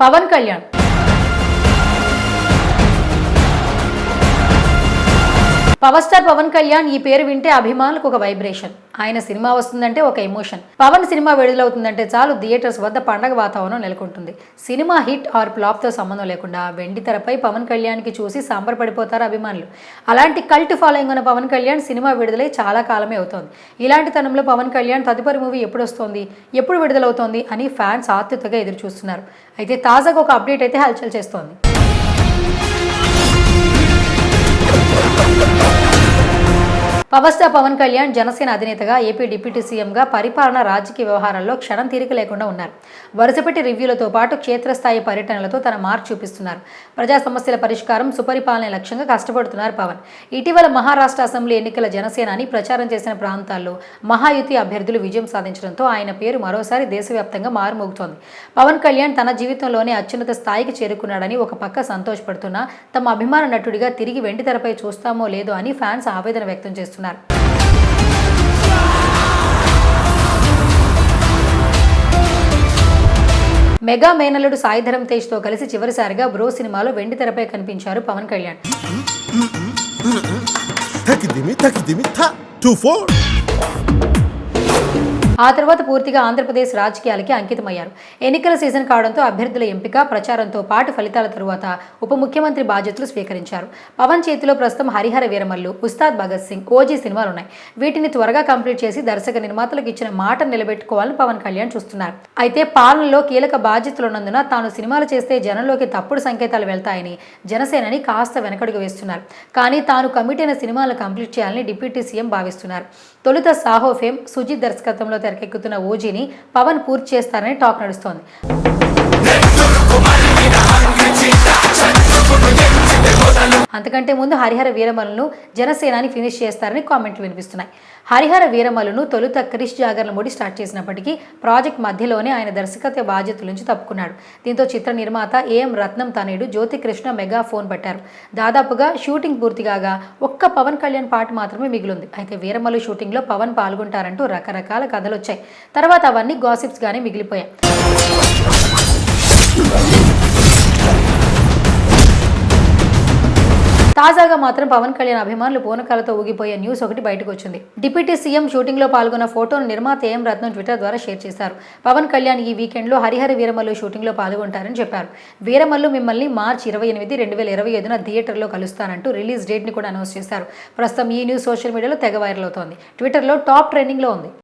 Pawan Kalyan power star Pawan Kalyan ఈ పేరు వింటే అభిమానులకు ఒక వైబ్రేషన్. ఆయన సినిమా వస్తుందంటే ఒక ఎమోషన్. పవన్ సినిమా విడుదలవుతుందంటే చాలు థియేటర్స్ వద్ద పండగ వాతావరణం నెలకొంటుంది. సినిమా హిట్ ఆర్ ఫ్లాప్తో సంబంధం లేకుండా వెండి తెరపై పవన్ కళ్యాణ్కి చూసి సంబరపడిపోతారు అభిమానులు. అలాంటి కల్ట్ ఫాలోయింగ్ ఉన్న పవన్ కళ్యాణ్ సినిమా విడుదలై చాలా కాలమే అవుతోంది. ఇలాంటి తనంలో పవన్ కళ్యాణ్ తదుపరి మూవీ ఎప్పుడు వస్తోంది ఎప్పుడు విడుదలవుతోంది అని ఫ్యాన్స్ ఆతృతగా ఎదురు చూస్తున్నారు అయితే తాజాగా ఒక అప్డేట్ అయితే హల్చల్ చేస్తోంది. పవర్ పవన్ కళ్యాణ్ జనసేన అధినేతగా ఏపీ డిప్యూటీ సీఎంగా పరిపాలన రాజకీయ వ్యవహారాల్లో క్షణం తీరిక లేకుండా ఉన్నారు. వరుసపెట్టి రివ్యూలతో పాటు క్షేత్రస్థాయి పర్యటనలతో తన మార్క్ చూపిస్తున్నారు. ప్రజా సమస్యల పరిష్కారం సుపరిపాలన లక్ష్యంగా కష్టపడుతున్నారు పవన్. ఇటీవల మహారాష్ట్ర అసెంబ్లీ ఎన్నికల జనసేన అని ప్రచారం చేసిన ప్రాంతాల్లో మహాయుతి అభ్యర్థులు విజయం సాధించడంతో ఆయన పేరు మరోసారి దేశవ్యాప్తంగా మారుమోగుతోంది. పవన్ కళ్యాణ్ తన జీవితంలోనే అత్యున్నత స్థాయికి చేరుకున్నాడని ఒక పక్క సంతోషపడుతున్నా తమ అభిమాన నటుడిగా తిరిగి వెండితెరపై చూస్తామో లేదో అని ఫ్యాన్స్ ఆవేదన వ్యక్తం చేస్తున్నారు. మెగా మేనల్లుడు సాయిధరం తేజ్తో కలిసి చివరిసారిగా బ్రో సినిమాలో వెండి తెరపై కనిపించారు పవన్ కళ్యాణ్. తకిదిమి తకిదిమి థ టూ ఫోర్. ఆ తర్వాత పూర్తిగా ఆంధ్రప్రదేశ్ రాజకీయాలకి అంకితమయ్యారు. ఎన్నికల సీజన్ కావడంతో అభ్యర్థుల ఎంపిక ప్రచారంతో పాటు ఫలితాల తరువాత ఉప ముఖ్యమంత్రి బాధ్యతలు స్వీకరించారు. పవన్ చేతిలో ప్రస్తుతం హరిహర వీరమల్లు ఉస్తాద్ భగత్ సింగ్ ఓజీ సినిమాలు ఉన్నాయి. వీటిని త్వరగా కంప్లీట్ చేసి దర్శక నిర్మాతలకు ఇచ్చిన మాట నిలబెట్టుకోవాలని పవన్ కళ్యాణ్ చూస్తున్నారు. అయితే పాలనలో కీలక బాధ్యతలు ఉన్నందున తాను సినిమాలు చేస్తే జనంలోకి తప్పుడు సంకేతాలు వెళ్తాయని జనసేనని కాస్త వెనకడుగు వేస్తున్నారు. కానీ తాను కమిటీ అయిన సినిమాలను కంప్లీట్ చేయాలని డిప్యూటీ సీఎం భావిస్తున్నారు. తొలుత సాహో ఫేమ్ సుజిత్ దర్శకత్వంలో తెరకెక్కుతున్న ఓజీని పవన్ పూర్తి చేస్తారని టాక్ నడుస్తోంది. అంతకంటే ముందు హరిహర వీరమలను జనసేనాని ఫినిష్ చేస్తారని కామెంట్లు వినిపిస్తున్నాయి. హరిహర వీరమలను తొలుత క్రిష్ జాగర్లమూడి స్టార్ట్ చేసినప్పటికీ ప్రాజెక్ట్ మధ్యలోనే ఆయన దర్శకత్వ బాధ్యతల నుంచి తప్పుకున్నాడు. దీంతో చిత్ర నిర్మాత ఏఎం రత్నం తనేడు జ్యోతి కృష్ణ మెగా ఫోన్ పట్టారు. దాదాపుగా షూటింగ్ పూర్తి కాగా ఒక్క పవన్ కళ్యాణ్ పాట మాత్రమే మిగిలింది. అయితే వీరమల్లు షూటింగ్లో పవన్ పాల్గొంటారంటూ రకరకాల కథలు వచ్చాయి తర్వాత అవన్నీ గాసిప్స్గానే మిగిలిపోయాయి. తాజాగా మాత్రం పవన్ కళ్యాణ్ అభిమానులు పూనకాలతో ఊగిపోయే న్యూస్ ఒకటి బయటకు వచ్చింది డిప్యూటీ సీఎం షూటింగ్లో పాల్గొన్న ఫోటోను నిర్మాత ఏం రత్నం ట్విట్టర్ ద్వారా షేర్ చేశారు. పవన్ కళ్యాణ్ ఈ వీకెండ్లో హరిహర వీరమల్లు షూటింగ్లో పాల్గొంటారని చెప్పారు. వీరమల్లు మిమ్మల్ని మార్చి ఇరవై ఎనిమిది రెండు వేల ఇరవై ఐదున థియేటర్లో కలుస్తానంటూ రిలీజ్ డేట్ని కూడా అనౌన్స్ చేశారు. ప్రస్తుతం ఈ న్యూస్ సోషల్ మీడియాలో తెగ వైరల్ అవుతోంది. ట్విట్టర్లో టాప్ ట్రెండింగ్లో ఉంది.